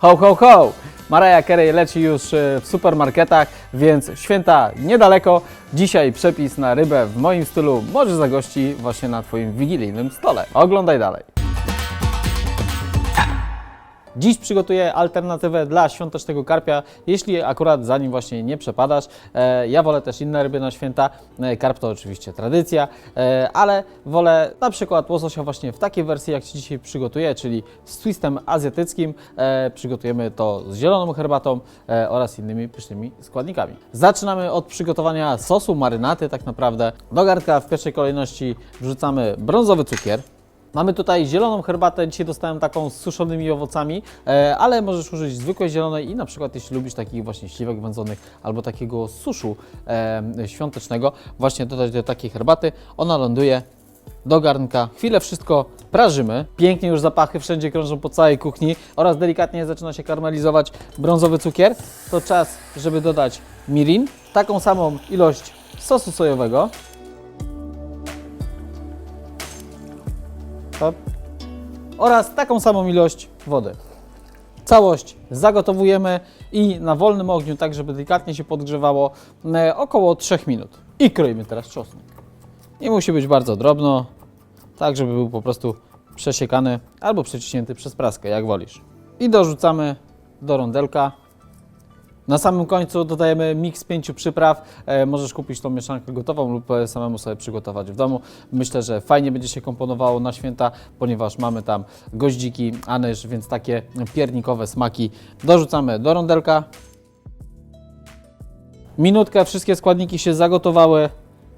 Ho, ho, ho! Mariah Carey leci już e, w supermarketach, więc święta niedaleko. Dzisiaj przepis na rybę w moim stylu może zagości właśnie na Twoim wigilijnym stole. Oglądaj dalej. Dziś przygotuję alternatywę dla świątecznego karpia, jeśli akurat za nim właśnie nie przepadasz. E, ja wolę też inne ryby na święta. E, karp to oczywiście tradycja, e, ale wolę na przykład łososia właśnie w takiej wersji, jak Ci dzisiaj przygotuję, czyli z twistem azjatyckim. Przygotujemy to z zieloną herbatą oraz innymi pysznymi składnikami. Zaczynamy od przygotowania sosu marynaty tak naprawdę. Do garnka w pierwszej kolejności wrzucamy brązowy cukier. Mamy tutaj zieloną herbatę, dzisiaj dostałem taką z suszonymi owocami, e, ale możesz użyć zwykłej zielonej i na przykład jeśli lubisz takich właśnie śliwek wędzonych albo takiego suszu e, świątecznego, właśnie dodać do takiej herbaty. Ona ląduje do garnka. Chwilę wszystko prażymy. Pięknie już zapachy wszędzie krążą po całej kuchni oraz delikatnie zaczyna się karmelizować brązowy cukier. To czas, żeby dodać mirin, taką samą ilość sosu sojowego. Hop. oraz taką samą ilość wody. Całość zagotowujemy i na wolnym ogniu, tak żeby delikatnie się podgrzewało, e, około 3 minut. I kroimy teraz czosnek. Nie musi być bardzo drobno, tak żeby był po prostu przesiekany albo przeciśnięty przez praskę, jak wolisz. I dorzucamy do rondelka. Na samym końcu dodajemy miks pięciu przypraw. E, możesz kupić tą mieszankę gotową lub e, samemu sobie przygotować w domu. Myślę, że fajnie będzie się komponowało na święta, ponieważ mamy tam goździki, anyż, więc takie piernikowe smaki dorzucamy do rondelka. Minutkę wszystkie składniki się zagotowały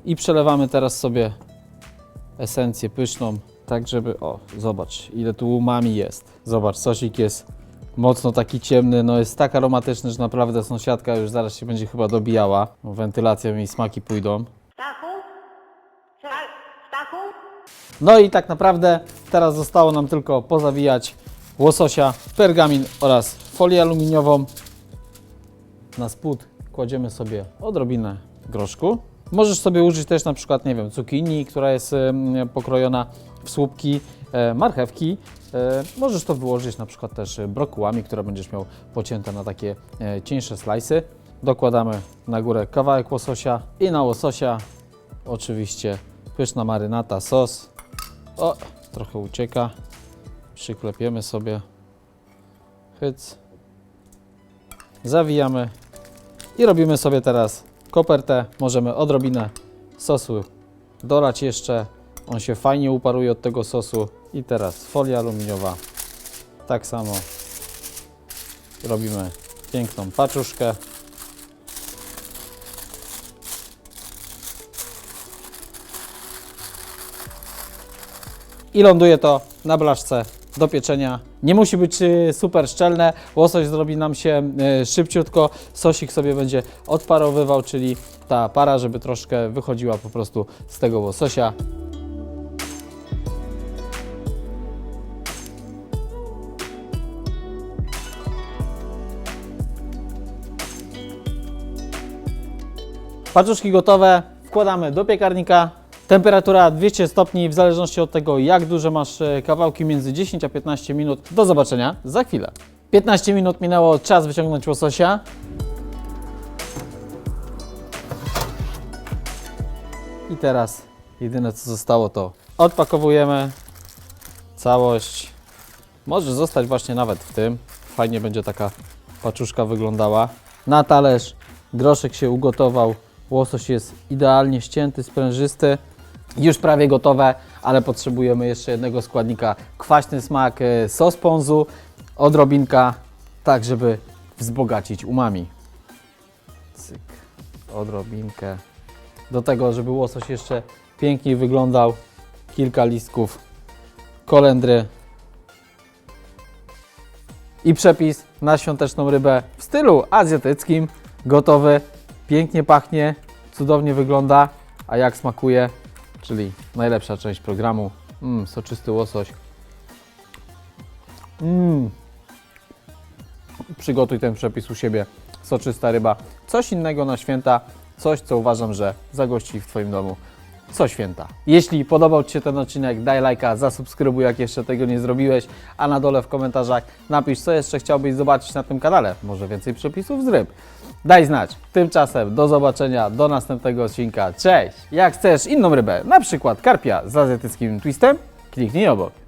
i przelewamy teraz sobie esencję pyszną, tak żeby, o zobacz ile tu umami jest. Zobacz, sosik jest mocno taki ciemny, no jest tak aromatyczny, że naprawdę sąsiadka już zaraz się będzie chyba dobijała. Wentylacją i smaki pójdą. Stachu? Sta- Stachu? No i tak naprawdę teraz zostało nam tylko pozawijać łososia pergamin oraz folię aluminiową. Na spód kładziemy sobie odrobinę groszku. Możesz sobie użyć też na przykład, nie wiem, cukinii, która jest pokrojona w słupki, e, marchewki. E, możesz to wyłożyć na przykład też e, brokułami, które będziesz miał pocięte na takie cieńsze slajsy. Dokładamy na górę kawałek łososia i na łososia oczywiście pyszna marynata, sos. O, trochę ucieka. Przyklepiemy sobie. Hyc. Zawijamy. I robimy sobie teraz kopertę. Możemy odrobinę sosu dolać jeszcze. On się fajnie uparuje od tego sosu. I teraz folia aluminiowa. Tak samo robimy piękną paczuszkę. i ląduje to na blaszce do pieczenia. Nie musi być y, super szczelne, łosoś zrobi nam się y, szybciutko, sosik sobie będzie odparowywał, czyli ta para, żeby troszkę wychodziła po prostu z tego łososia. Paczuszki gotowe, wkładamy do piekarnika. Temperatura 200 stopni, w zależności od tego, jak duże masz e, kawałki, między 10 a 15 minut. Do zobaczenia za chwilę. 15 minut minęło, czas wyciągnąć łososia. I teraz jedyne co zostało to odpakowujemy całość. Może zostać właśnie nawet w tym. Fajnie będzie taka paczuszka wyglądała. Na talerz groszek się ugotował. Łosoś jest idealnie ścięty, sprężysty. Już prawie gotowe, ale potrzebujemy jeszcze jednego składnika. Kwaśny smak, e, sos ponzu, odrobinka, tak żeby wzbogacić umami. Cyk, odrobinkę. Do tego, żeby łosoś jeszcze piękniej wyglądał, kilka listków kolendry i przepis na świąteczną rybę w stylu azjatyckim. Gotowy, pięknie pachnie, cudownie wygląda, a jak smakuje, czyli najlepsza część programu. Mm, soczysty łosoś. Mm. Przygotuj ten przepis u siebie. Soczysta ryba. Coś innego na święta, coś co uważam, że zagości w Twoim domu. Co święta. Jeśli podobał Ci się ten odcinek, daj lajka, zasubskrybuj, jak jeszcze tego nie zrobiłeś, a na dole w komentarzach napisz, co jeszcze chciałbyś zobaczyć na tym kanale. Może więcej przepisów z ryb. Daj znać. Tymczasem do zobaczenia, do następnego odcinka. Cześć! Jak chcesz inną rybę, na przykład karpia z azjatyckim twistem, kliknij obok.